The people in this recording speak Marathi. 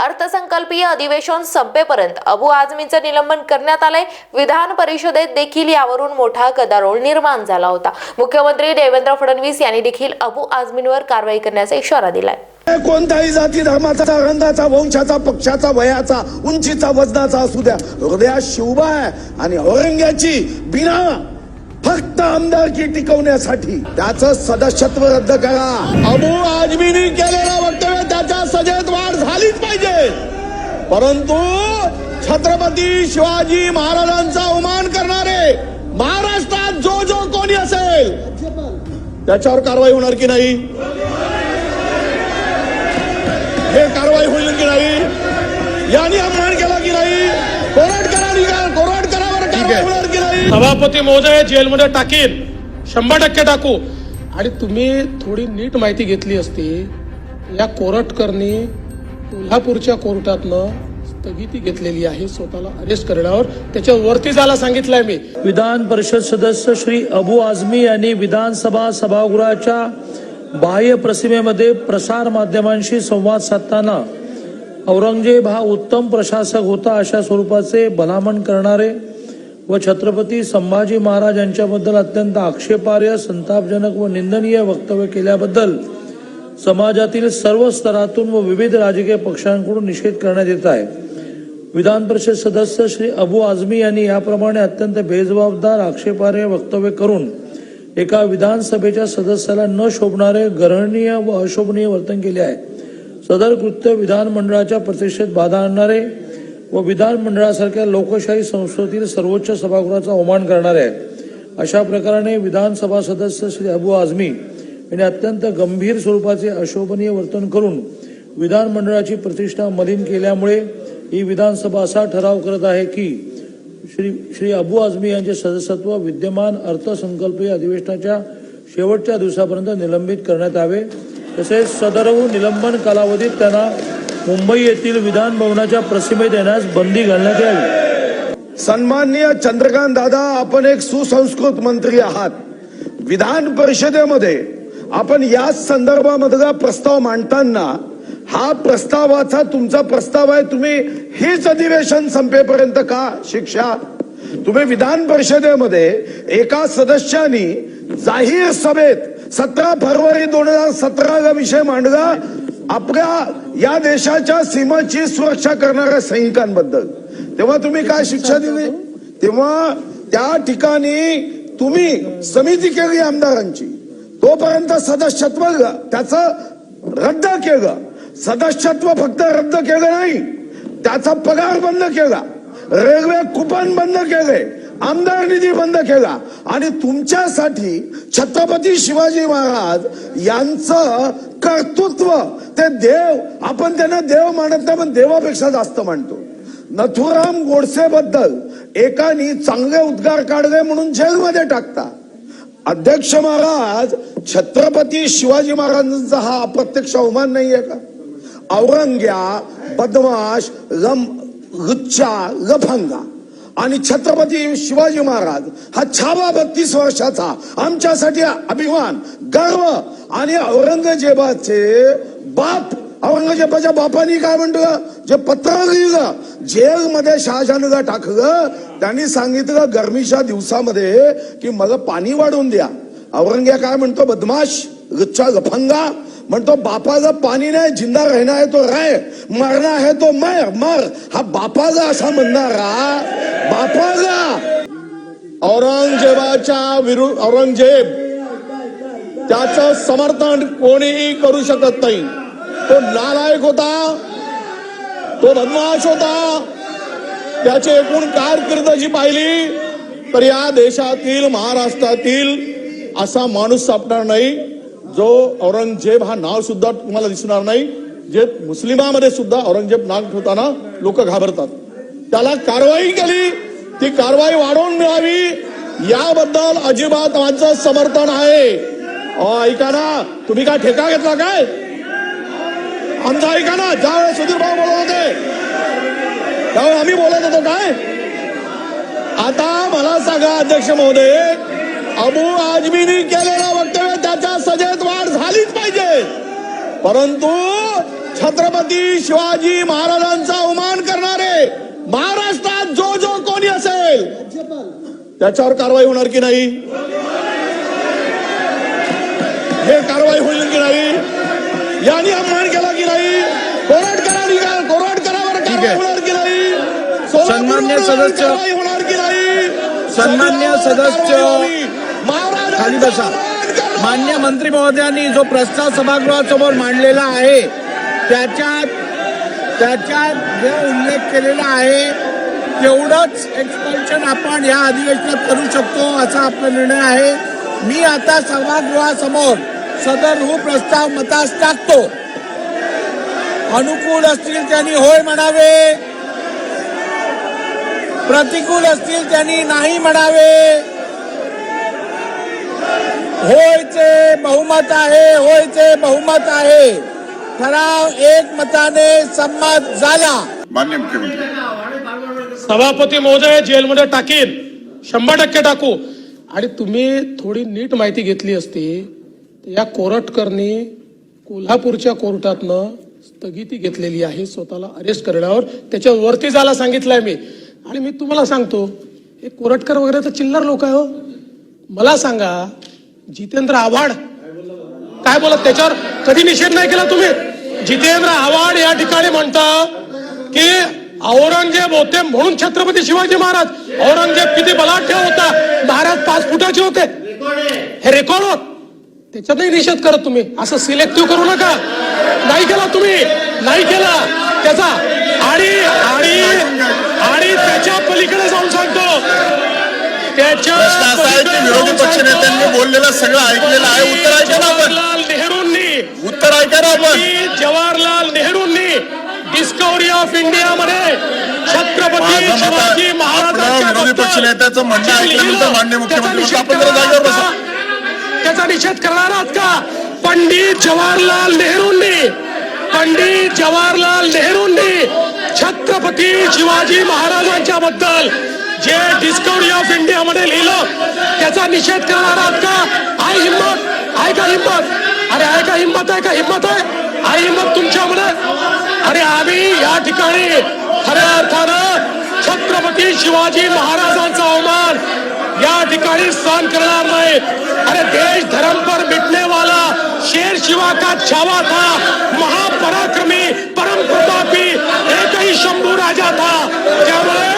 अर्थसंकल्पीय अधिवेशन संपेपर्यंत अबू आझमीचं निलंबन करण्यात आलंय. विधान परिषदेत देखील यावरून मोठा गदारोळ निर्माण झाला होता. मुख्यमंत्री देवेंद्र फडणवीस यांनी देखील अबू आझमींवर कारवाई करण्याचा इशारा दिलाय. कोणत्याही जाती धर्माचा रंगाचा वंशाचा पक्षाचा वयाचा उंचीचा वजनाचा असू द्या हृदयात शिवबा आहे आणि औरंग्याची बिना फक्त आमदारकी टिकवण्यासाठी त्याचं सदस्यत्व रद्द करा. अबू आजमीनी केलेलं त्याच्या सजेत वाढ झालीच पाहिजे. परंतु छत्रपती शिवाजी महाराजांचा अवमान करणारे महाराष्ट्रात जो जो कोणी असेल त्याच्यावर कारवाई होणार की नाही? हे कारवाई होईल की नाही? यांनी अपमान केला की नाही? कोरड करा निकाल कोरड करावर कारवाई होणार की नाही? सभापती महोदय जेलमध्ये टाकीन. शंभर टक्के टाकू. आणि तुम्ही थोडी नीट माहिती घेतली असती. या कोरटकरनी कोल्हापूरच्या कोर्टातनं स्थगिती घेतलेली आहे स्वतःला अरेस्ट करण्यावर. त्याच्या वरती जायला सांगितलंय मी. विधान परिषद सदस्य श्री अबू आझमी यांनी विधानसभा सभागृहाच्या बाह्य प्रतिमेमध्ये प्रसार माध्यमांशी संवाद साधताना औरंगजेब हा उत्तम प्रशासक होता अशा स्वरूपाचे भलामण करणारे व छत्रपती संभाजी महाराज यांच्याबद्दल अत्यंत आक्षेपार्ह संतापजनक व निंदनीय वक्तव्य केल्याबद्दल समाजातील सर्व स्तरातून व विविध राजकीय पक्षांकडून निषेध करण्यात येत आहे. विधान परिषद सदस्य श्री अबू आझमी यांनी याप्रमाणे अत्यंत बेजबाबदार आक्षेपार्ह वक्तव्य करून एका विधानसभेच्या सदस्याला न शोभणारे ग्रहणीय व अशोभनीय वर्तन केले आहे. सदर कृत्य विधानमंडळाच्या प्रतिष्ठेत बाधा आणणारे व विधानमंडळासारख्या लोकशाही संस्थेतील सर्वोच्च सभागृहाचा अवमान करणारे आहे अशा प्रकाराने विधानसभा सदस्य श्री अबू आझमी यांनी अत्यंत गंभीर स्वरूपाचे अशोभनीय वर्तन करून विधानमंडळाची प्रतिष्ठा मलिन केल्यामुळे ही विधानसभा असा ठराव करत आहे की श्री श्री अबू आझमी यांचे सदस्यत्व विद्यमान अर्थसंकल्पीय अधिवेशनाच्या शेवटच्या दिवसापर्यंत निलंबित करण्यात यावे. तसेच सदरहू निलंबन कालावधीत त्यांना मुंबई येथील विधान भवनाच्या प्रतिमेत येण्यास बंदी घालण्यात यावी. सन्माननीय चंद्रकांत दादा आपण एक सुसंस्कृत मंत्री आहात. विधान परिषदेमध्ये आपण या संदर्भामधला प्रस्ताव मांडताना हा प्रस्तावाचा तुमचा प्रस्ताव आहे तुम्ही हेच अधिवेशन संपेपर्यंत का शिक्षा? तुम्ही विधान परिषदेमध्ये एका सदस्यानी जाहीर सभेत सतरा फरवरी दोन हजार सतराचा विषय मांडला आपल्या या देशाच्या सीमाची सुरक्षा करणाऱ्या सैनिकांबद्दल. तेव्हा तुम्ही काय शिक्षा दिली? तेव्हा त्या ठिकाणी तुम्ही समिती केली आमदारांची. तोपर्यंत सदस्यत्व त्याचं रद्द केलं. सदस्यत्व फक्त रद्द केलं नाही त्याचा पगार बंद केला. रेल्वे कुपन बंद केले आमदार निधी बंद केला. आणि तुमच्यासाठी छत्रपती शिवाजी महाराज यांचं कर्तृत्व ते देव आपण त्यांना देव मानत नाही पण देवापेक्षा जास्त मानतो. नथुराम गोडसे बद्दल एकानी चांगले उद्गार काढले म्हणून जेलमध्ये टाकता. अध्यक्ष महाराज छत्रपती शिवाजी महाराजांचा हा अप्रत्यक्ष अवमान नाहीये का? औरंग्या बदमाश लम गुच्छा लफंगा आणि छत्रपती शिवाजी महाराज हा छावा बत्तीस वर्षाचा आमच्यासाठी अभिमान गर्व आणि औरंगजेबाचे बाप औरंगजेबाच्या बापाने काय म्हणतो जे पत्र लिहिलं जेलमध्ये शहाजहानला टाकलं त्यांनी सांगितलं गरमीच्या दिवसामध्ये की मला पाणी वाढून द्या. औरंग्या काय म्हणतो बदमाश गुच्चा लफंगा? म्हणतो बापाचं पाणी नाही जिंदा राहणार आहे तो राय मरणार आहे तो मर मर. हा बापाचा असा म्हणणारा बापाचा. औरंगजेबाच्या विरुद्ध औरंगजेब त्याचं समर्थन कोणीही करू शकत नाही. तो नालायक होता तो बदमाश होता. त्याची एकूण कारकिर्द जी पाहिली तर या देशातील महाराष्ट्रातील असा माणूस सापडणार नाही जो औरंगजेब हा नाव सुद्धा तुम्हाला दिसणार नाही जे मुस्लिमामध्ये सुद्धा औरंगजेब नाव ठेवताना लोक घाबरतात. त्याला कारवाई केली ती कारवाई वाढवून मिळावी याबद्दल अजिबात माझं समर्थन आहे. अहो, ऐका ना तुम्ही काय ठेका घेतला काय? आमचं ऐका ना ज्यावेळेस सुधीर भाऊ बोलत होते त्यावेळेस आम्ही बोलत होतो काय? आता मला सांगा अध्यक्ष महोदय अबू आजमीनी केलेलं वक्तव्य त्याच्या सजेत वाढ झालीच पाहिजे. परंतु छत्रपती शिवाजी महाराजांचा अवमान करणारे महाराष्ट्रात जो जो कोणी असेल त्याच्यावर कारवाई होणार की नाही? हे कारवाई होईल की नाही? यांनी अपमान केला की नाही? कोरटकरांनी का- कोरटकरावर कारवाई होणार की नाही? सन्मान्य सदस्य- होणार की नाही? सन्मान्य सदस्य- खाली बसा. मान्य मंत्री महोदयांनी जो प्रस्ताव सभागृहासमोर मांडलेला आहे त्याच्यात त्याच्यात जे उल्लेख केलेला आहे तेवढंच एक्सपेन्शन आपण या अधिवेशनात करू शकतो असा आपला निर्णय आहे. मी आता सभागृहासमोर सदर हू प्रस्ताव मतास टाकतो. अनुकूल असतील त्यांनी होय म्हणावे. प्रतिकूल असतील त्यांनी नाही म्हणावे. होयचे बहुमत आहे होयचे बहुमत आहे. ठराव एक मताने संमत झाला. मान्य मुख्यमंत्री. सभापती महोदय जेलमध्ये टाकीन. शंभर टक्के टाकू. आणि तुम्ही थोडी नीट माहिती घेतली असती या कोरटकरनी कोल्हापूरच्या कोर्टातनं स्थगिती घेतलेली आहे स्वतःला अरेस्ट करण्यावर. त्याच्या वरती जायला सांगितलंय मी. आणि मी तुम्हाला सांगतो हे कोरटकर वगैरे तर चिल्लर लोक आहे हो. मला सांगा जितेंद्र आव्हाड. काय बोलत त्याच्यावर? कधी निषेध नाही केला तुम्ही? जितेंद्र आव्हाड या ठिकाणी म्हणता की औरंगजेब होते म्हणून छत्रपती शिवाजी महाराज. औरंगजेब किती बलाढ्य होता. महाराज पाच फुटाचे होते. हे रेकॉर्ड होत. त्याच्यातही निषेध करत तुम्ही. असं सिलेक्टिव्ह करू नका. नाही केला तुम्ही. नाही केला. त्याचा आणि आणि आणि त्याच्या पलीकडे जाऊन सांगतो. प्रश्न असा आहे की विरोधी पक्षनेत्यांनी. बोललेलं सगळं ऐकलेलं आहे. उत्तर ऐका ना आपण जवाहरलाल नेहरूंनी. उत्तर ऐका ना आपण जवाहरलाल नेहरूंनी डिस्कवरी ऑफ इंडिया मध्ये छत्रपती माझं मत आहे, शिवाजी महाराजांच्या आपलं विरोधी बद्दल पक्षनेत्याचं म्हणणं जे ऐकल्यानंतर माननीय त्याचा मुख्यमंत्री निषेध आपण जरा करणार जागेवर आहात का? त्याचा निषेध करणार आहात का? पंडित जवाहरलाल नेहरूंनी पंडित जवाहरलाल नेहरूंनी छत्रपती शिवाजी महाराजांच्या बद्दल जे डिस्कवरी ऑफ इंडिया मध्ये लिहिलं त्याचा निषेध करणार आहात का? आय हिंमत आहे का हिंमत? अरे आहे का हिंमत आहे का हिंमत आहे? आई हिंमत तुमच्यामुळे अरे आम्ही या ठिकाणी खऱ्या अर्थानं छत्रपती शिवाजी महाराजांचा अवमान या ठिकाणी सहन करणार नाही. अरे देश धर्म पर मिटने वाला शेर शिवा का छावा था? महापराक्रमी परम प्रतापी एकही शंभू राजा था? त्यामुळे